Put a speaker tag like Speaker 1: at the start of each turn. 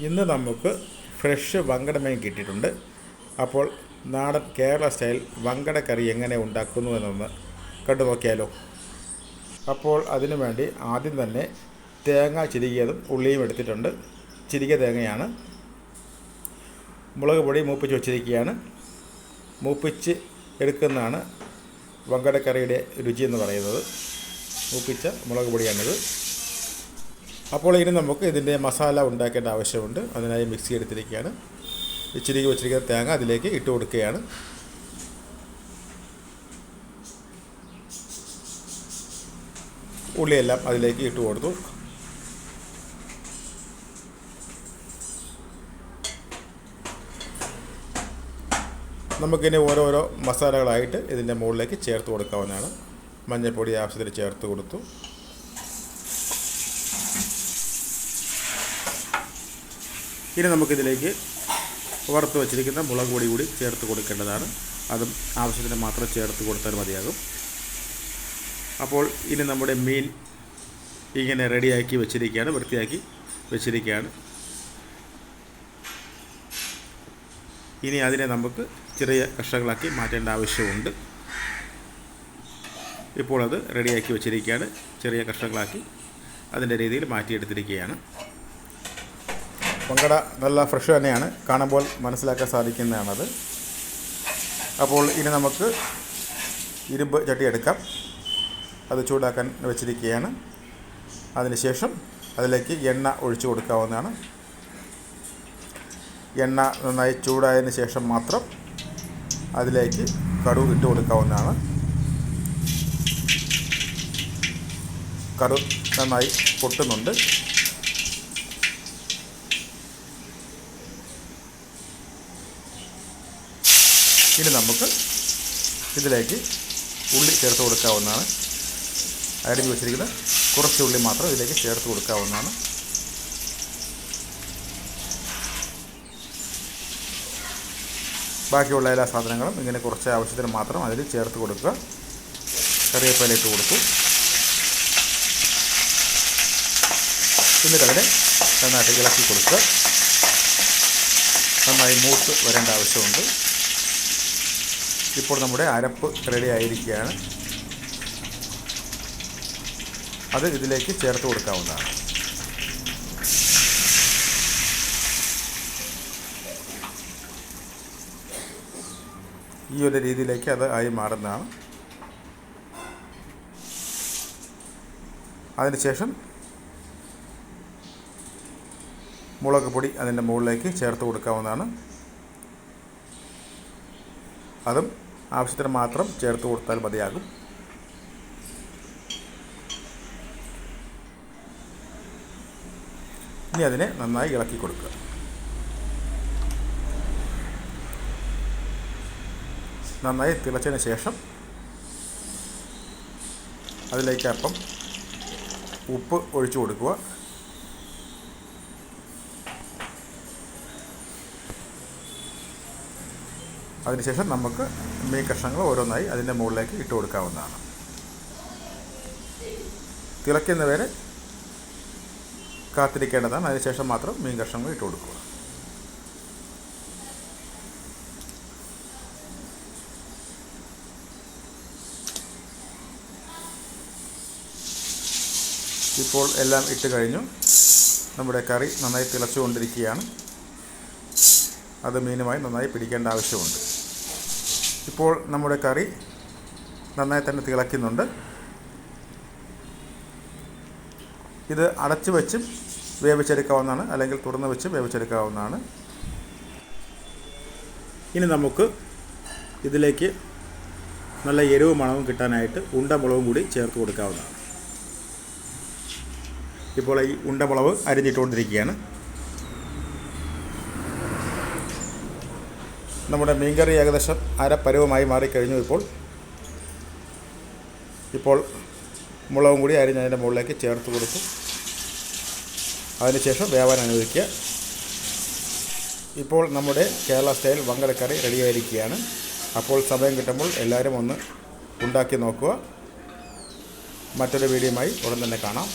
Speaker 1: ഇന്ന് നമുക്ക് ഫ്രഷ് വങ്കട മീൻ കിട്ടിയിട്ടുണ്ട്. അപ്പോൾ നാടൻ കേരള സ്റ്റൈൽ വങ്കട കറി എങ്ങനെ ഉണ്ടാക്കുന്നു എന്നൊന്ന് കണ്ടു നോക്കിയാലോ. അപ്പോൾ അതിനു വേണ്ടി ആദ്യം തന്നെ തേങ്ങ ചിരികിയതും ഉള്ളിയും എടുത്തിട്ടുണ്ട്. ചിരികിയ തേങ്ങയാണ്. മുളക് പൊടി മൂപ്പിച്ച് വച്ചിരിക്കുകയാണ്. മൂപ്പിച്ച് എടുക്കുന്നതാണ് വങ്കടക്കറിയുടെ രുചി എന്ന് പറയുന്നത്. മൂപ്പിച്ച മുളക് പൊടിയാണിത്. അപ്പോൾ ഇനി നമുക്ക് ഇതിന്റെ മസാല ഉണ്ടാക്കേണ്ട ആവശ്യമുണ്ട്. അതിനായി മിക്സി എടുത്തിരിക്കുകയാണ് ഇച്ചിരി വെച്ചിരിക്കുന്ന തേങ്ങ അതിലേക്ക് ഇട്ട് കൊടുക്കുകയാണ്. ഉള്ളിയെല്ലാം അതിലേക്ക് ഇട്ട് കൊടുത്തു. നമുക്കിനി ഓരോരോ മസാലകളായിട്ട് ഇതിന്റെ മുകളിലേക്ക് ചേർത്ത് കൊടുക്കാവുന്നതാണ്. മഞ്ഞൾപ്പൊടി ആവശ്യത്തിന് ചേർത്ത് കൊടുത്തു. ഇനി നമുക്കിതിലേക്ക് വറുത്ത് വച്ചിരിക്കുന്ന മുളക് പൊടി കൂടി ചേർത്ത് കൊടുക്കേണ്ടതാണ്. അതും ആവശ്യത്തിന് മാത്രം ചേർത്ത് കൊടുത്താൽ മതിയാകും. അപ്പോൾ ഇനി നമ്മുടെ മീൻ ഇങ്ങനെ റെഡിയാക്കി വെച്ചിരിക്കുകയാണ് വൃത്തിയാക്കി വെച്ചിരിക്കുകയാണ്. ഇനി അതിനെ നമുക്ക് ചെറിയ കഷ്ണങ്ങളാക്കി മാറ്റേണ്ട ആവശ്യമുണ്ട്. ഇപ്പോൾ അത് റെഡിയാക്കി വെച്ചിരിക്കുകയാണ് ചെറിയ കഷ്ണങ്ങളാക്കി അതിന്റെ രീതിയിൽ മാറ്റിയെടുത്തിരിക്കുകയാണ്. പങ്കട നല്ല ഫ്രഷ് തന്നെയാണ്. കാണുമ്പോൾ മനസ്സിലാക്കാൻ സാധിക്കുന്നതാണത്. അപ്പോൾ ഇനി നമുക്ക് ഇരുമ്പ് ചട്ടി എടുക്കാം. അത് ചൂടാക്കാൻ വെച്ചിരിക്കുകയാണ്. അതിനുശേഷം അതിലേക്ക് എണ്ണ ഒഴിച്ചു കൊടുക്കാവുന്നതാണ്. എണ്ണ നന്നായി ചൂടായതിന് ശേഷം മാത്രം അതിലേക്ക് കടുക് ഇട്ട് കൊടുക്കാവുന്നതാണ്. കടു നന്നായി പൊട്ടുന്നുണ്ട്. ഇനി നമുക്ക് ഇതിലേക്ക് ഉള്ളി ചേർത്ത് കൊടുക്കാവുന്നതാണ്. അരിഞ്ഞ് വെച്ചിരിക്കുന്ന കുറച്ച് ഉള്ളി മാത്രം ഇതിലേക്ക് ചേർത്ത് കൊടുക്കാവുന്നതാണ്. ബാക്കിയുള്ള എല്ലാ സാധനങ്ങളും ഇങ്ങനെ കുറച്ച് ആവശ്യത്തിന് മാത്രം അതിൽ ചേർത്ത് കൊടുക്കുക. കറിവേപ്പില ഇട്ട് കൊടുത്തു. എന്നിട്ട് അതിനെ നന്നായിട്ട് ഇളക്കി കൊടുക്കുക. നന്നായി മൂത്ത് വരേണ്ട ആവശ്യമുണ്ട്. ഇപ്പോൾ നമ്മുടെ അരപ്പ് റെഡി ആയിരിക്കുകയാണ് അത് ഇതിലേക്ക് ചേർത്ത് കൊടുക്കാവുന്നതാണ്. ഈ ഒരു രീതിയിലേക്ക് അത് ആയി മാറുന്നതാണ്. അതിനുശേഷം മുളക് പൊടി അതിന്റെ മുകളിലേക്ക് ചേർത്ത് കൊടുക്കാവുന്നതാണ്. അതും ആവശ്യത്തിന് മാത്രം ചേർത്ത് കൊടുത്താൽ മതിയാകും. ഇനി അതിനെ നന്നായി ഇളക്കി കൊടുക്കുക. നന്നായി തിളച്ചതിന് ശേഷം അതിലേക്ക് അപ്പം ഉപ്പ് ഒഴിച്ചു കൊടുക്കുക. അതിനുശേഷം നമുക്ക് മീൻ കഷ്ണങ്ങൾ ഓരോന്നായി അതിന്റെ മുകളിലേക്ക് ഇട്ട് കൊടുക്കാവുന്നതാണ്. തിളയ്ക്കുന്ന വരെ കാത്തിരിക്കേണ്ടതാണ്. അതിനുശേഷം മാത്രം മീൻ കഷ്ണങ്ങൾ ഇട്ട് കൊടുക്കുക. ഇപ്പോൾ എല്ലാം ഇട്ട് കഴിഞ്ഞു. നമ്മുടെ കറി നന്നായി തിളച്ചുകൊണ്ടിരിക്കുകയാണ്. അത് മീനുമായി നന്നായി പിടിക്കേണ്ട ആവശ്യമുണ്ട്. ഇപ്പോൾ നമ്മുടെ കറി നന്നായി തന്നെ തിളയ്ക്കുന്നുണ്ട്. ഇത് അടച്ചു വെച്ചും വേവിച്ചെടുക്കാവുന്നതാണ് അല്ലെങ്കിൽ തുറന്ന് വെച്ച് വേവിച്ചെടുക്കാവുന്നതാണ്. ഇനി നമുക്ക് ഇതിലേക്ക് നല്ല എരിവ് മണവും കിട്ടാനായിട്ട് ഉണ്ടമുളകും കൂടി ചേർത്ത് കൊടുക്കാവുന്നതാണ്. ഇപ്പോൾ ഈ ഉണ്ടമുളവ് അരിഞ്ഞിട്ടുകൊണ്ടിരിക്കുകയാണ്. നമ്മുടെ മീൻകറി ഏകദേശം അരപ്പരുവമായി മാറിക്കഴിഞ്ഞു ഇപ്പോൾ. ഇപ്പോൾ മുളകും കൂടി അരിഞ്ഞ് അതിന്റെ മുകളിലേക്ക് ചേർത്ത് കൊടുത്തു. അതിനുശേഷം വേവാൻ അനുവദിക്കുക. ഇപ്പോൾ നമ്മുടെ കേരള സ്റ്റൈൽ വങ്കടക്കറി റെഡിയായിരിക്കുകയാണ്. അപ്പോൾ സമയം കിട്ടുമ്പോൾ എല്ലാവരും ഒന്ന് ഉണ്ടാക്കി നോക്കുക. മറ്റൊരു വീഡിയോയുമായി ഉടൻ തന്നെ കാണാം.